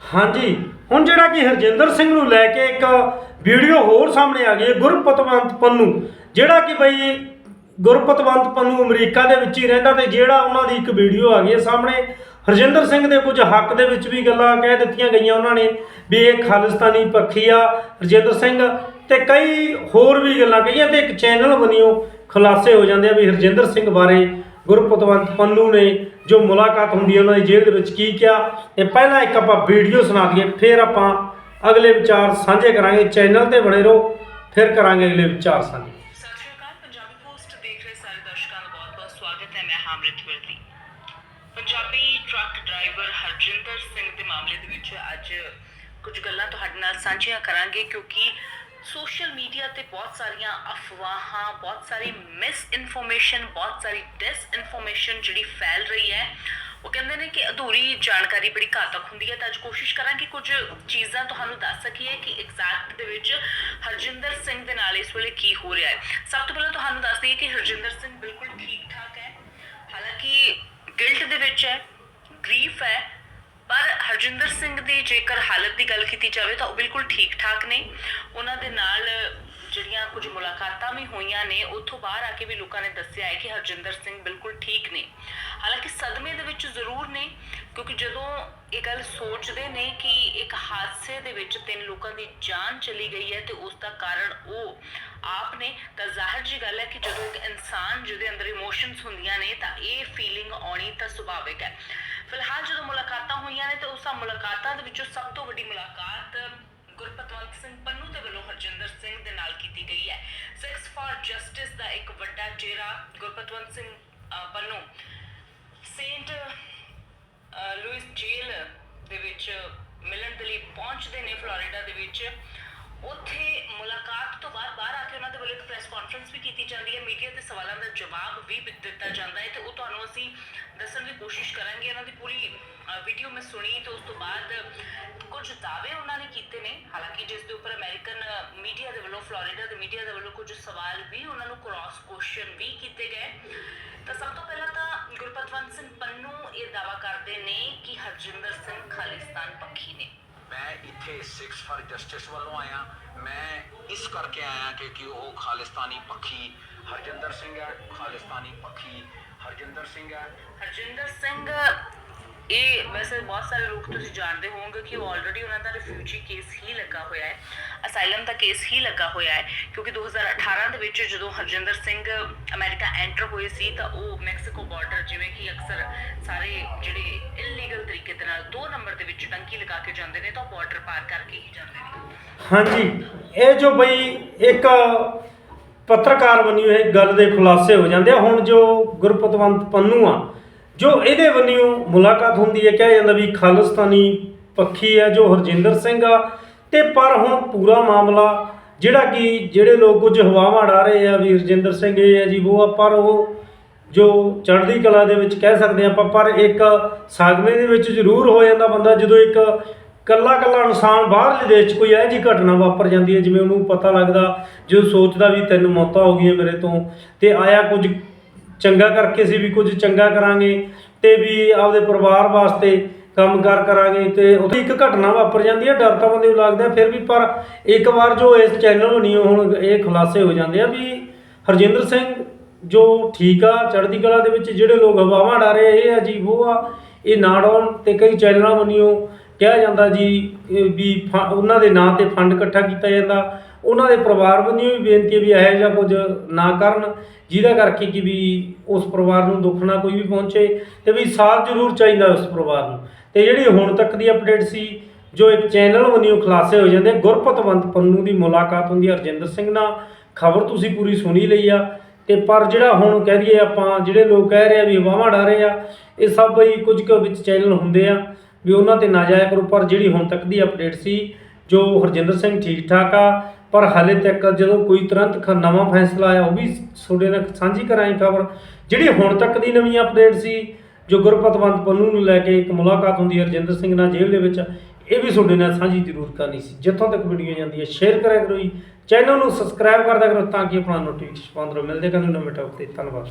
ਹਾਂਜੀ, ਹੁਣ ਜਿਹੜਾ ਕਿ ਹਰਜਿੰਦਰ ਸਿੰਘ ਨੂੰ ਲੈ ਕੇ ਇੱਕ ਵੀਡੀਓ ਹੋਰ ਸਾਹਮਣੇ ਆ ਗਈ ਹੈ ਗੁਰਪਤਵੰਤ ਪੰਨੂ, ਜਿਹੜਾ ਕਿ ਬਈ ਗੁਰਪਤਵੰਤ ਪੰਨੂ ਅਮਰੀਕਾ ਦੇ ਵਿੱਚ ਹੀ ਰਹਿੰਦਾ ਤੇ ਜਿਹੜਾ ਉਹਨਾਂ ਦੀ ਇੱਕ ਵੀਡੀਓ ਆ ਗਈ ਹੈ ਸਾਹਮਣੇ, ਹਰਜਿੰਦਰ ਸਿੰਘ ਦੇ ਕੁਝ ਹੱਕ ਦੇ ਵਿੱਚ ਵੀ ਗੱਲਾਂ ਕਹਿ ਦਿੱਤੀਆਂ ਗਈਆਂ ਉਹਨਾਂ ਨੇ ਵੀ ਇਹ ਖਾਲਿਸਤਾਨੀ ਪੱਖੀ ਆ, ਹਰਜਿੰਦਰ ਸਿੰਘ, ਤੇ ਕਈ ਹੋਰ ਵੀ ਗੱਲਾਂ ਕਹੀਆਂ ਤੇ ਇੱਕ ਚੈਨਲ ਬਣਿਓ ਖੁਲਾਸੇ ਹੋ ਜਾਂਦੇ ਆ ਵੀ ਹਰਜਿੰਦਰ ਸਿੰਘ ਬਾਰੇ ਗੁਰਪਤਵੰਤ ਪੰਨੂ ਨੇ ਜੋ ਮੁਲਾਕਾਤ ਹੁੰਦੀ ਹੈ ਉਹਨਾਂ ਦੀ ਜੇਲ੍ਹ ਦੇ ਵਿੱਚ ਕੀ ਕਿਹਾ ਇਹ ਪਹਿਲਾਂ ਇੱਕ ਆਪਾਂ ਵੀਡੀਓ ਸੁਣਾ ਦਈਏ, ਫਿਰ ਆਪਾਂ ਅਗਲੇ ਵਿਚਾਰ ਸਾਂਝੇ ਕਰਾਂਗੇ, ਚੈਨਲ ਤੇ ਬਣੇ ਰਹੋ, ਫਿਰ ਕਰਾਂਗੇ ਅਗਲੇ ਵਿਚਾਰ ਸਾਂਝੇ। ਪੰਜਾਬੀ ਪੰਜਾਬੀ ਟਰੱਕ ਡਰਾਈਵਰ ਹਰਜਿੰਦਰ ਸਿੰਘ ਦੇ ਮਾਮਲੇ ਦੇ ਵਿੱਚ ਅੱਜ ਕੁਝ ਗੱਲਾਂ ਤੁਹਾਡੇ ਨਾਲ ਸਾਂਝੀਆਂ ਕਰਾਂਗੇ, ਕਿਉਂਕਿ ਸੋਸ਼ਲ ਮੀਡੀਆ ਤੇ ਬਹੁਤ ਸਾਰੀਆਂ ਅਫਵਾਹਾਂ, ਬਹੁਤ ਸਾਰੀ ਮਿਸ ਇਨਫੋਰਮੇਸ਼ਨ ਬਹੁਤ ਸਾਰੀ ਡਿਸ ਇਨਫੋਰਮੇਸ਼ਨ ਜਿਹੜੀ ਫੈਲ ਰਹੀ ਹੈ, ਉਹ ਕਹਿੰਦੇ ਨੇ ਕਿ ਅਧੂਰੀ ਜਾਣਕਾਰੀ ਬੜੀ ਘਾਤਕ ਹੁੰਦੀ ਹੈ। ਤਾਂ ਅੱਜ ਕੋਸ਼ਿਸ਼ ਕਰਾਂਗੇ ਕੁਝ ਚੀਜ਼ਾਂ ਤੁਹਾਨੂੰ ਦੱਸ ਸਕੀਏ ਕਿ ਐਗਜ਼ੈਕਟ ਦੇ ਵਿੱਚ ਹਰਜਿੰਦਰ ਸਿੰਘ ਦੇ ਨਾਲ ਇਸ ਵੇਲੇ ਕੀ ਹੋ ਰਿਹਾ ਹੈ। ਸਭ ਤੋਂ ਪਹਿਲਾਂ ਤੁਹਾਨੂੰ ਦੱਸ ਦਈਏ ਕਿ ਹਰਜਿੰਦਰ ਸਿੰਘ ਬਿਲਕੁਲ ਠੀਕ ਠਾਕ ਹੈ। ਹਾਲਾਂਕਿ ਗਿਲਟ ਦੇ ਵਿੱਚ ਹੈ ਗਰੀਫ ਹੈ ਹਰਜਿੰਦਰ ਸਿੰਘ ਦੀ ਜੇਕਰ ਹਾਲਤ ਦੀ ਗੱਲ ਕੀਤੀ ਜਾਵੇ ਤਾਂ ਉਹ ਬਿਲਕੁਲ ਠੀਕ ਠਾਕ ਨੇ। ਉਹਨਾਂ ਦੇ ਨਾਲ ਜਿਹੜੀਆਂ ਕੁਝ ਮੁਲਾਕਾਤਾਂ ਵੀ ਹੋਈਆਂ ਨੇ, ਉੱਥੋਂ ਬਾਹਰ ਆ ਕੇ ਵੀ ਲੋਕਾਂ ਨੇ ਦੱਸਿਆ ਹੈ ਕਿ ਹਰਜਿੰਦਰ ਸਿੰਘ ਬਿਲਕੁਲ ਠੀਕ ਨੇ। ਹਾਲਾਂਕਿ ਸਦਮੇ ਦੇ ਵਿੱਚ ਜ਼ਰੂਰ ਨੇ, ਕਿਉਂਕਿ ਜਦੋਂ ਇਹ ਗੱਲ ਸੋਚਦੇ ਨੇ ਕਿ ਇੱਕ ਹਾਦਸੇ ਦੇ ਵਿੱਚ ਤਿੰਨ ਲੋਕਾਂ ਦੀ ਜਾਨ ਚਲੀ ਗਈ ਹੈ ਤੇ ਉਸ ਦਾ ਕਾਰਨ ਉਹ ਆਪ ਨੇ, ਤਾਂ ਜ਼ਾਹਿਰ ਜੀ ਗੱਲ ਹੈ ਕਿ ਜਦੋਂ ਇੱਕ ਇਨਸਾਨ ਜਿਹਦੇ ਅੰਦਰ ਇਮੋਸ਼ਨਸ ਹੁੰਦੀਆਂ ਨੇ, ਤਾਂ ਇਹ ਫੀਲਿੰਗ ਆਉਣੀ ਤਾਂ ਸੁਭਾਵਿਕ ਹੈ। ਫਿਲਹਾਲ ਜਦੋਂ ਮੁਲਾਕਾਤਾਂ ਹੋਈਆਂ ਨੇ ਤੇ ਉਸ ਮੁਲਾਕਾਤਾਂ ਦੇ ਵਿੱਚੋਂ ਸਭ ਤੋਂ ਵੱਡੀ ਮੁਲਾਕਾਤ ਗੁਰਪਤਵੰਤ ਸਿੰਘ ਪੰਨੂ ਦੇ ਵੱਲੋਂ ਹਰਜਿੰਦਰ ਸਿੰਘ ਦੇ ਨਾਲ ਕੀਤੀ ਗਈ ਹੈ। ਸਿਕਸ ਫਾਰ ਜਸਟਿਸ ਦਾ ਇੱਕ ਵੱਡਾ ਚਿਹਰਾ ਗੁਰਪਤਵੰਤ ਸਿੰਘ ਅਹ, ਪੰਨੂ ਸੇਂਟ ਲੂਇਸ ਜੇਲ ਦੇ ਵਿੱਚ ਮਿਲਣ ਦੇ ਲਈ ਪਹੁੰਚਦੇ ਨੇ ਫਲੋਰੀਡਾ ਦੇ ਵਿੱਚ। ਉੱਥੇ ਮੁਲਾਕਾਤ ਤੋਂ ਬਾਅਦ ਬਾਹਰ ਆ ਕੇ ਉਹਨਾਂ ਦੇ ਵੱਲੋਂ ਇੱਕ ਪ੍ਰੈਸ ਕਾਨਫਰੰਸ ਵੀ ਕੀਤੀ ਜਾਂਦੀ ਹੈ। ਮੀਡੀਆ ਦੇ ਸਵਾਲਾਂ ਦਾ ਜਵਾਬ ਵੀ ਦਿੱਤਾ ਜਾਂਦਾ ਹੈ ਤੇ ਉਹ ਤੁਹਾਨੂੰ ਅਸੀਂ ਦੱਸਣ ਦੀ ਕੋਸ਼ਿਸ਼ ਕਰਾਂਗੇ ਉਹਨਾਂ ਦੀ ਪੂਰੀ ਵੀਡੀਓ ਮੈਂ ਸੁਣੀ ਤੇ ਉਸ ਤੋਂ ਬਾਅਦ ਕੁਝ ਦਾਅਵੇ ਉਹਨਾਂ ਨੇ ਕੀਤੇ ਨੇ। ਹਾਲਾਂਕਿ ਜਿਸ ਦੇ ਉੱਪਰ ਅਮਰੀਕਨ ਮੀਡੀਆ ਦੇ ਵੱਲੋਂ ਫਲੋਰੀਡਾ ਦੇ ਮੀਡੀਆ ਦੇ ਵੱਲੋਂ ਕੁਝ ਸਵਾਲ ਵੀ ਉਹਨਾਂ ਨੂੰ ਕ੍ਰਾਸ ਕੁਐਸਚਨ ਵੀ ਕੀਤੇ ਗਏ। ਤਾਂ ਸਭ ਤੋਂ ਪਹਿਲਾਂ ਤਾਂ ਗੁਰਪਤਵੰਤ ਸਿੰਘ ਪੰਨੂ ਇਹ ਦਾਅਵਾ ਕਰਦੇ ਨੇ ਕਿ ਹਰਜਿੰਦਰ ਸਿੰਘ ਖਾਲਿਸਤਾਨ ਪੱਖੀ ਨੇ। ਮੈਂ ਇੱਥੇ ਸਿਕਸ ਫਾਰ ਜਸਟਿਸ ਵੱਲੋਂ ਆਇਆ। ਮੈਂ ਇਸ ਕਰਕੇ ਆਇਆ ਕਿ ਕਿ ਉਹ ਖਾਲਿਸਤਾਨੀ ਪੱਖੀ, ਹਰਜਿੰਦਰ ਸਿੰਘ ਹੈ ਖਾਲਿਸਤਾਨੀ ਪੱਖੀ ਹਰਜਿੰਦਰ ਸਿੰਘ ਹੈ। ਹਰਜਿੰਦਰ ਸਿੰਘ ਇਹ ਵੈਸੇ ਬਹੁਤ ਸਾਰੇ ਲੋਕ ਤੁਸੀਂ ਜਾਣਦੇ ਹੋਵੋਗੇ ਕਿ ਉਹ ਆਲਰੇਡੀ ਉਹਨਾਂ ਦਾ ਰਿਫਿਊਜੀ ਕੇਸ ਹੀ ਲੱਗਾ ਹੋਇਆ ਹੈ। ਅਸਾਈਲਮ ਦਾ ਕੇਸ ਹੀ ਲੱਗਾ ਹੋਇਆ ਹੈ ਕਿਉਂਕਿ 2018 ਦੇ ਵਿੱਚ ਜਦੋਂ ਹਰਜਿੰਦਰ ਸਿੰਘ ਅਮਰੀਕਾ ਐਂਟਰ ਹੋਏ ਸੀ ਤਾਂ ਉਹ ਮੈਕਸੀਕੋ ਬਾਰਡਰ ਜਿਵੇਂ ਕਿ ਅਕਸਰ ਸਾਰੇ ਜਿਹੜੇ ਇਲੀਗਲ ਤਰੀਕੇ ਦੇ ਨਾਲ 2 ਨੰਬਰ ਦੇ ਵਿੱਚ ਟੰਕੀ ਲਗਾ ਕੇ ਜਾਂਦੇ ਨੇ ਤਾਂ ਉਹ ਬਾਰਡਰ ਪਾਰ ਕਰਕੇ ਹੀ ਜਾਂਦੇ ਨੇ। ਹਾਂਜੀ ਇਹ ਜੋ ਬਈ ਇੱਕ ਪੱਤਰਕਾਰ ਬਣੀ ਇਹ ਗੱਲ ਦੇ ਖੁਲਾਸੇ ਹੋ ਜਾਂਦੇ ਆ। ਹੁਣ ਜੋ ਗੁਰਪਤਵੰਤ ਪੰਨੂ ਆ, ਜੋ ਇਹਦੇ ਬੰਨਿਓ ਮੁਲਾਕਾਤ ਹੁੰਦੀ ਹੈ, ਕਿਹਾ ਜਾਂਦਾ ਵੀ ਖਾਲਿਸਤਾਨੀ ਪੱਖੀ ਹੈ ਜੋ ਹਰਜਿੰਦਰ ਸਿੰਘ ਆ। ਤੇ ਪਰ ਹੁਣ ਪੂਰਾ ਮਾਮਲਾ ਜਿਹੜਾ ਕਿ ਜਿਹੜੇ ਲੋਕ ਕੁਝ ਹਵਾਵਾਂ ਉਡਾ ਰਹੇ ਆ ਵੀ ਹਰਜਿੰਦਰ ਸਿੰਘ ਇਹ ਹੈ ਜੀ, ਉਹ ਆ, ਪਰ ਉਹ ਜੋ ਚੜ੍ਹਦੀ ਕਲਾ ਦੇ ਵਿੱਚ ਕਹਿ ਸਕਦੇ ਆਪਾਂ, ਪਰ ਇੱਕ ਸਾਗਮੇ ਦੇ ਵਿੱਚ ਜ਼ਰੂਰ ਹੋ ਜਾਂਦਾ ਬੰਦਾ, ਜਦੋਂ ਇੱਕ ਕੱਲਾ ਕੱਲਾ ਇਨਸਾਨ ਬਾਹਰਲੇ ਦੇਸ਼ 'ਚ ਕੋਈ ਇਹੋ ਜਿਹੀ ਘਟਨਾ ਵਾਪਰ ਜਾਂਦੀ ਹੈ, ਜਿਵੇਂ ਉਹਨੂੰ ਪਤਾ ਲੱਗਦਾ ਜਦੋਂ ਸੋਚਦਾ ਵੀ ਤਿੰਨ ਮੌਤਾਂ ਹੋ ਗਈਆਂ ਮੇਰੇ ਤੋਂ ਤੇ ਆਇਆ ਕੁਝ ਚੰਗਾ ਕਰਕੇ ਸੀ ਵੀ ਕੁਝ ਚੰਗਾ ਕਰਾਂਗੇ ਤੇ ਵੀ ਆਪਦੇ ਪਰਿਵਾਰ ਵਾਸਤੇ ਕੰਮਕਾਰ ਕਰਾਂਗੇ ਤੇ ਉੱਥੇ ਇੱਕ ਘਟਨਾ ਵਾਪਰ ਜਾਂਦੀ ਹੈ, ਡਰ ਤਾਂ ਬੰਦੇ ਨੂੰ ਲੱਗਦਾ ਫਿਰ ਵੀ ਪਰ ਇੱਕ ਵਾਰ ਜੋ ਇਸ ਚੈਨਲ ਬਣੀ ਹੁਣ ਇਹ ਖੁਲਾਸੇ ਹੋ ਜਾਂਦੇ ਆ ਵੀ ਹਰਜਿੰਦਰ ਸਿੰਘ ਜੋ ਠੀਕ ਆ, ਚੜ੍ਹਦੀ ਕਲਾ ਦੇ ਵਿੱਚ ਜਿਹੜੇ ਲੋਕ ਹਵਾਵਾਂ ਡਾ ਰਹੇ ਇਹ ਆ ਜੀ, ਉਹ ਆ, ਇਹ ਨਾ ਡਾਉਣ ਤੇ ਕਈ ਚੈਨਲਾਂ ਬਣੀਓ ਕਿਹਾ ਜਾਂਦਾ ਜੀ ਵੀ ਫ- ਉਹਨਾਂ ਦੇ ਨਾਂ ਤੇ ਫੰਡ ਇਕੱਠਾ ਕੀਤਾ ਜਾਂਦਾ। ਉਹਨਾਂ ਦੇ ਪਰਿਵਾਰ ਵੱਲੋਂ ਵੀ ਬੇਨਤੀ ਹੈ ਵੀ ਇਹੋ ਜਿਹਾ ਕੁਝ ਨਾ ਕਰਨ, ਜਿਹਦਾ ਕਰਕੇ ਕਿ ਵੀ ਉਸ ਪਰਿਵਾਰ ਨੂੰ ਦੁੱਖ ਨਾ ਕੋਈ ਵੀ ਪਹੁੰਚੇ ਤੇ ਵੀ ਸਾਥ ਜ਼ਰੂਰ ਚਾਹੀਦਾ ਉਸ ਪਰਿਵਾਰ ਨੂੰ। ਤੇ ਜਿਹੜੀ ਹੁਣ ਤੱਕ ਦੀ ਅਪਡੇਟ ਸੀ, ਜੋ ਇੱਕ ਚੈਨਲ ਵੱਲੋਂ ਖੁਲਾਸੇ ਹੋ ਜਾਂਦੇ ਗੁਰਪਤਵੰਤ ਪੰਨੂ ਦੀ ਮੁਲਾਕਾਤ ਹੁੰਦੀ ਹੈ ਹਰਜਿੰਦਰ ਸਿੰਘ ਨਾਲ। ਖਬਰ ਤੁਸੀਂ ਪੂਰੀ ਸੁਣੀ ਲਈ ਆ। ਤੇ ਪਰ ਜਿਹੜਾ ਹੁਣ ਕਹਿ ਦਈਏ ਆਪਾਂ ਜਿਹੜੇ ਲੋਕ ਕਹਿ ਰਹੇ ਆ ਵੀ ਹਵਾਵਾਂ ਡਾ ਰਹੇ ਆ, ਇਹ ਸਭ ਬਈ ਕੁਝ ਕੁ ਵਿੱਚ ਚੈਨਲ ਹੁੰਦੇ ਆ ਵੀ ਉਹਨਾਂ ਤੇ ਨਾ ਜਾਇਆ ਕਰੋ। ਪਰ ਜਿਹੜੀ ਹੁਣ ਤੱਕ ਦੀ ਅਪਡੇਟ ਸੀ, ਜੋ ਹਰਜਿੰਦਰ ਸਿੰਘ ਠੀਕ ਠਾਕ ਆ, ਪਰ ਹਾਲੇ ਤੱਕ ਜਦੋਂ ਕੋਈ ਤੁਰੰਤ ਨਵਾਂ ਫੈਸਲਾ ਆਇਆ, ਉਹ ਵੀ ਤੁਹਾਡੇ ਨਾਲ ਸਾਂਝੀ ਕਰਾਂਗੇ ਖਬਰ। ਜਿਹੜੀ ਹੁਣ ਤੱਕ ਦੀ ਨਵੀਂ ਅਪਡੇਟ ਸੀ, ਜੋ ਗੁਰਪਤਵੰਤ ਪੰਨੂ ਨੂੰ ਲੈ ਕੇ ਇੱਕ ਮੁਲਾਕਾਤ ਹੁੰਦੀ ਹੈ ਹਰਜਿੰਦਰ ਸਿੰਘ ਨਾਲ ਜੇਲ੍ਹ ਦੇ ਵਿੱਚ ਇਹ ਵੀ ਤੁਹਾਡੇ ਨਾਲ ਸਾਂਝੀ ਜ਼ਰੂਰ ਕਰਨੀ ਸੀ। ਜਿੱਥੋਂ ਤੱਕ ਵੀਡੀਓ ਜਾਂਦੀ ਹੈ ਸ਼ੇਅਰ ਕਰਿਆ ਕਰੋ ਜੀ। ਚੈਨਲ ਨੂੰ ਸਬਸਕ੍ਰਾਈਬ ਕਰਦਾ ਕਰੋ ਤਾਂ ਕਿ ਆਪਣਾ ਨੋਟੀਫਿਕੇਸ਼ਨ ਪਾਉਂਦੇ ਰਹੋ ਮਿਲਦੇ ਹਾਂ ਕੱਲ੍ਹ ਨਵੇਂ ਟੌਪ ਤੇ। ਧੰਨਵਾਦ।